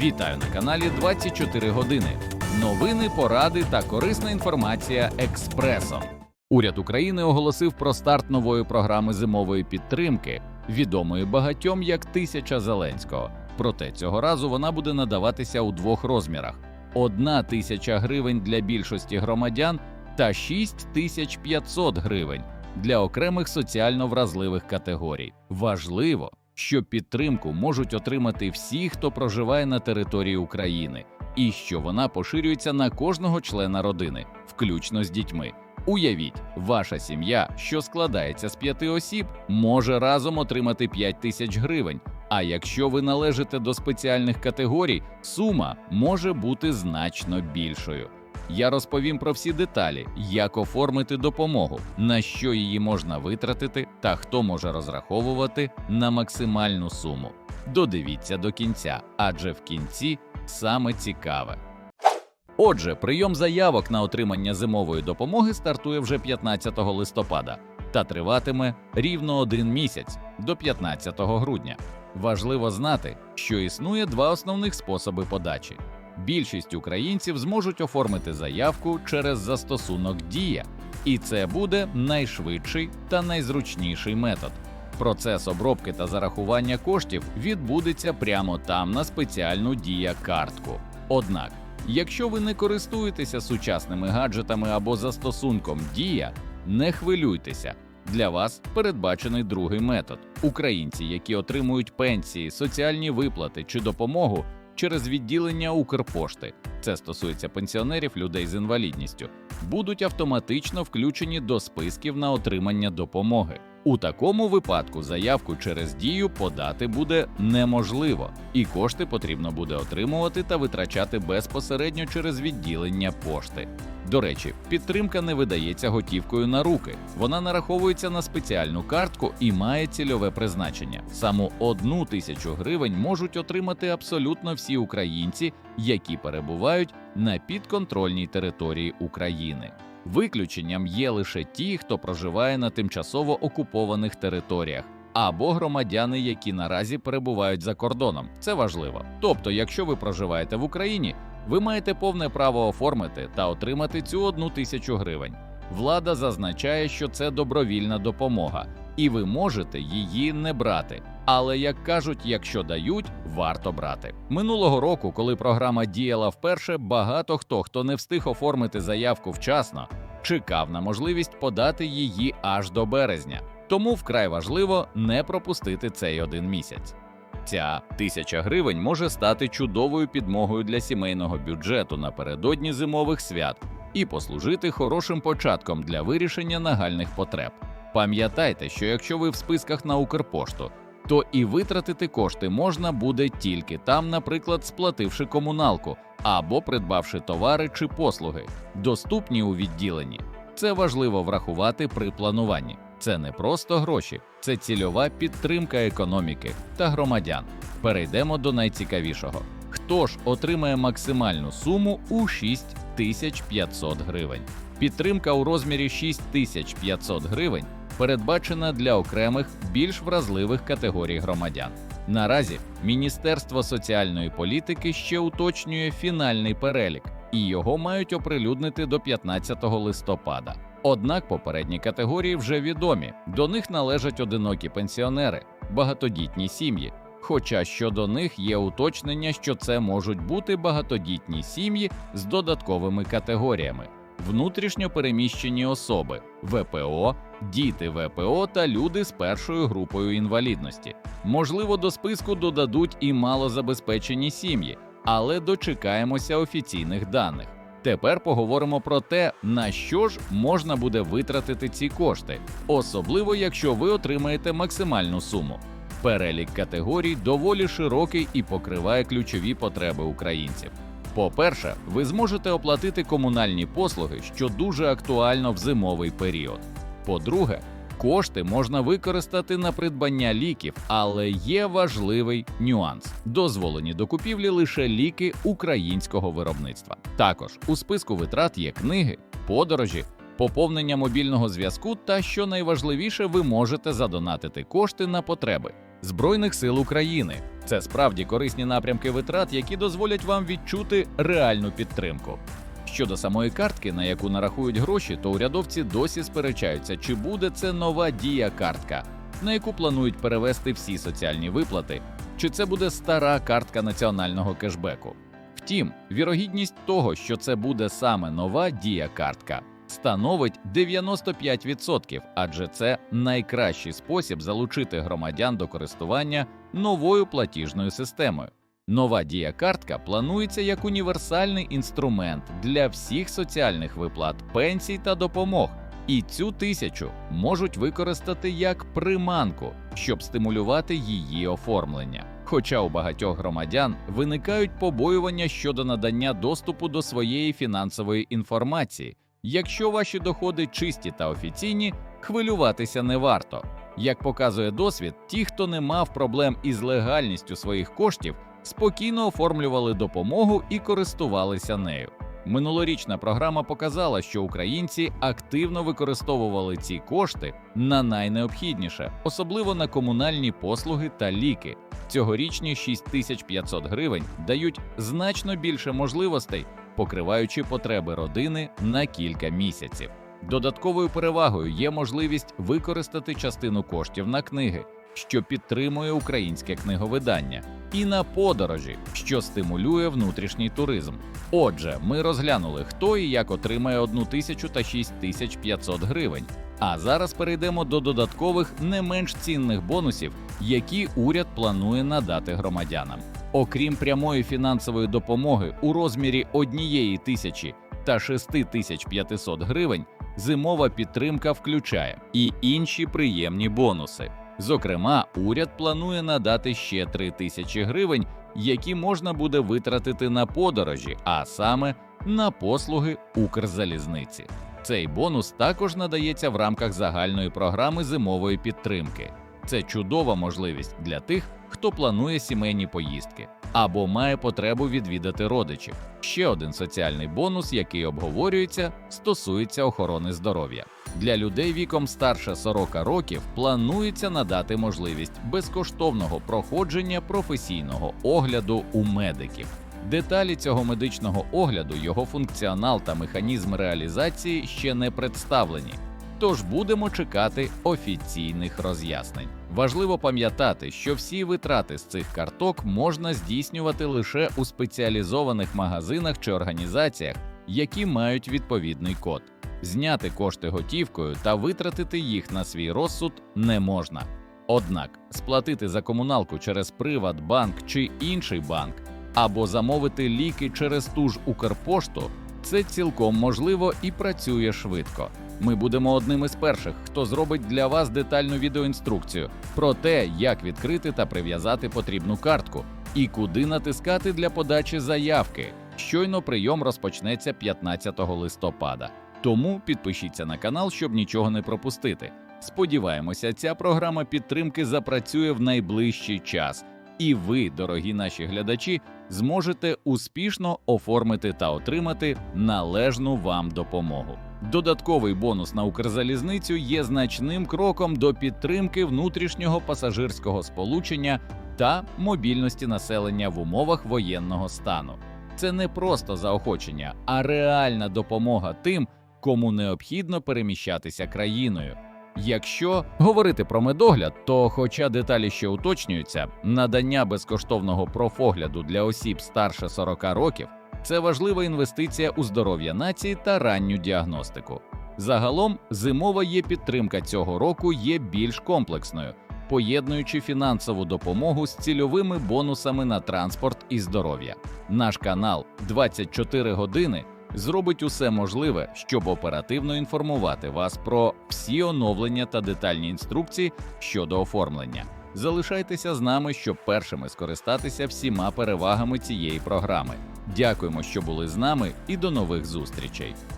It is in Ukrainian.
Вітаю на каналі 24 години. Новини, поради та корисна інформація експресом. Уряд України оголосив про старт нової програми зимової підтримки, відомої багатьом як Тисяча Зеленського. Проте цього разу вона буде надаватися у двох розмірах: одна тисяча гривень для більшості громадян та 6500 гривень для окремих соціально вразливих категорій. Важливо, що підтримку можуть отримати всі, хто проживає на території України, і що вона поширюється на кожного члена родини, включно з дітьми. Уявіть, ваша сім'я, що складається з п'яти осіб, може разом отримати 5 тисяч гривень. А якщо ви належите до спеціальних категорій, сума може бути значно більшою. Я розповім про всі деталі, як оформити допомогу, на що її можна витратити та хто може розраховувати на максимальну суму. Додивіться до кінця, адже в кінці саме цікаве. Отже, прийом заявок на отримання зимової допомоги стартує вже 15 листопада та триватиме рівно один місяць до 15 грудня. Важливо знати, що існує два основних способи подачі. Більшість українців зможуть оформити заявку через застосунок Дія, і це буде найшвидший та найзручніший метод. Процес обробки та зарахування коштів відбудеться прямо там на спеціальну дія картку. Однак, якщо ви не користуєтеся сучасними гаджетами або застосунком Дія, не хвилюйтеся. Для вас передбачений другий метод. Українці, які отримують пенсії, соціальні виплати чи допомогу через відділення Укрпошти, це стосується пенсіонерів, людей з інвалідністю, будуть автоматично включені до списків на отримання допомоги. У такому випадку заявку через дію подати буде неможливо, і кошти потрібно буде отримувати та витрачати безпосередньо через відділення пошти. До речі, підтримка не видається готівкою на руки. Вона нараховується на спеціальну картку і має цільове призначення. Саму одну тисячу гривень можуть отримати абсолютно всі українці, які перебувають на підконтрольній території України. Виключенням є лише ті, хто проживає на тимчасово окупованих територіях. Або громадяни, які наразі перебувають за кордоном, це важливо. Тобто, якщо ви проживаєте в Україні, ви маєте повне право оформити та отримати цю одну тисячу гривень. Влада зазначає, що це добровільна допомога, і ви можете її не брати. Але як кажуть, якщо дають, варто брати. Минулого року, коли програма діяла вперше, багато хто, хто не встиг оформити заявку вчасно, чекав на можливість подати її аж до березня. Тому вкрай важливо не пропустити цей один місяць. Ця тисяча гривень може стати чудовою підмогою для сімейного бюджету напередодні зимових свят і послужити хорошим початком для вирішення нагальних потреб. Пам'ятайте, що якщо ви в списках на Укрпошту, то і витратити кошти можна буде тільки там, наприклад, сплативши комуналку або придбавши товари чи послуги, доступні у відділенні. Це важливо врахувати при плануванні. Це не просто гроші, це цільова підтримка економіки та громадян. Перейдемо до найцікавішого: хто ж отримає максимальну суму у 6500 гривень? Підтримка у розмірі 6500 гривень передбачена для окремих більш вразливих категорій громадян. Наразі Міністерство соціальної політики ще уточнює фінальний перелік, і його мають оприлюднити до 15 листопада. Однак попередні категорії вже відомі. До них належать одинокі пенсіонери, багатодітні сім'ї. Хоча щодо них є уточнення, що це можуть бути багатодітні сім'ї з додатковими категоріями: внутрішньо переміщені особи, ВПО, діти ВПО та люди з першою групою інвалідності. Можливо, до списку додадуть і малозабезпечені сім'ї, але дочекаємося офіційних даних. Тепер поговоримо про те, на що ж можна буде витратити ці кошти, особливо якщо ви отримаєте максимальну суму. Перелік категорій доволі широкий і покриває ключові потреби українців. По-перше, ви зможете оплатити комунальні послуги, що дуже актуально в зимовий період. По-друге, кошти можна використати на придбання ліків, але є важливий нюанс: дозволені до купівлі лише ліки українського виробництва. Також у списку витрат є книги, подорожі, поповнення мобільного зв'язку та, що найважливіше, ви можете задонатити кошти на потреби. Збройних сил України. Це справді корисні напрямки витрат, які дозволять вам відчути реальну підтримку. Щодо самої картки, на яку нарахують гроші, то урядовці досі сперечаються, чи буде це нова дія картка, на яку планують перевести всі соціальні виплати, чи це буде стара картка національного кешбеку. Втім, вірогідність того, що це буде саме нова дія картка, становить 95%, адже це найкращий спосіб залучити громадян до користування новою платіжною системою. Нова дія картка планується як універсальний інструмент для всіх соціальних виплат, пенсій та допомог. І цю тисячу можуть використати як приманку, щоб стимулювати її оформлення. Хоча у багатьох громадян виникають побоювання щодо надання доступу до своєї фінансової інформації. Якщо ваші доходи чисті та офіційні, хвилюватися не варто. Як показує досвід, ті, хто не мав проблем із легальністю своїх коштів, спокійно оформлювали допомогу і користувалися нею. Минулорічна програма показала, що українці активно використовували ці кошти на найнеобхідніше, особливо на комунальні послуги та ліки. Цьогорічні 6500 гривень дають значно більше можливостей, покриваючи потреби родини на кілька місяців. Додатковою перевагою є можливість використати частину коштів на книги, що підтримує українське книговидання, і на подорожі, що стимулює внутрішній туризм. Отже, ми розглянули, хто і як отримає 1 тисячу та 6500 гривень. А зараз перейдемо до додаткових не менш цінних бонусів, які уряд планує надати громадянам. Окрім прямої фінансової допомоги у розмірі 1 тисячі та 6500 гривень, зимова підтримка включає і інші приємні бонуси. Зокрема, уряд планує надати ще 3 тисячі гривень, які можна буде витратити на подорожі, а саме на послуги Укрзалізниці. Цей бонус також надається в рамках загальної програми зимової підтримки. Це чудова можливість для тих, хто планує сімейні поїздки або має потребу відвідати родичів. Ще один соціальний бонус, який обговорюється, стосується охорони здоров'я. Для людей віком старше 40 років планується надати можливість безкоштовного проходження професійного огляду у медиків. Деталі цього медичного огляду, його функціонал та механізм реалізації ще не представлені. Тож будемо чекати офіційних роз'яснень. Важливо пам'ятати, що всі витрати з цих карток можна здійснювати лише у спеціалізованих магазинах чи організаціях, які мають відповідний код. Зняти кошти готівкою та витратити їх на свій розсуд не можна. Однак сплатити за комуналку через Приватбанк чи інший банк або замовити ліки через ту ж Укрпошту це цілком можливо і працює швидко. Ми будемо одним із перших, хто зробить для вас детальну відеоінструкцію про те, як відкрити та прив'язати потрібну картку і куди натискати для подачі заявки. Щойно прийом розпочнеться 15 листопада. Тому підпишіться на канал, щоб нічого не пропустити. Сподіваємося, ця програма підтримки запрацює в найближчий час, і ви, дорогі наші глядачі, зможете успішно оформити та отримати належну вам допомогу. Додатковий бонус на Укрзалізницю є значним кроком до підтримки внутрішнього пасажирського сполучення та мобільності населення в умовах воєнного стану. Це не просто заохочення, а реальна допомога тим, кому необхідно переміщатися країною. Якщо говорити про медогляд, то, хоча деталі ще уточнюються, надання безкоштовного профогляду для осіб старше 40 років це важлива інвестиція у здоров'я нації та ранню діагностику. Загалом, зимова є підтримка цього року є більш комплексною, поєднуючи фінансову допомогу з цільовими бонусами на транспорт і здоров'я. Наш канал 24 години зробить усе можливе, щоб оперативно інформувати вас про всі оновлення та детальні інструкції щодо оформлення. Залишайтеся з нами, щоб першими скористатися всіма перевагами цієї програми. Дякуємо, що були з нами, і до нових зустрічей.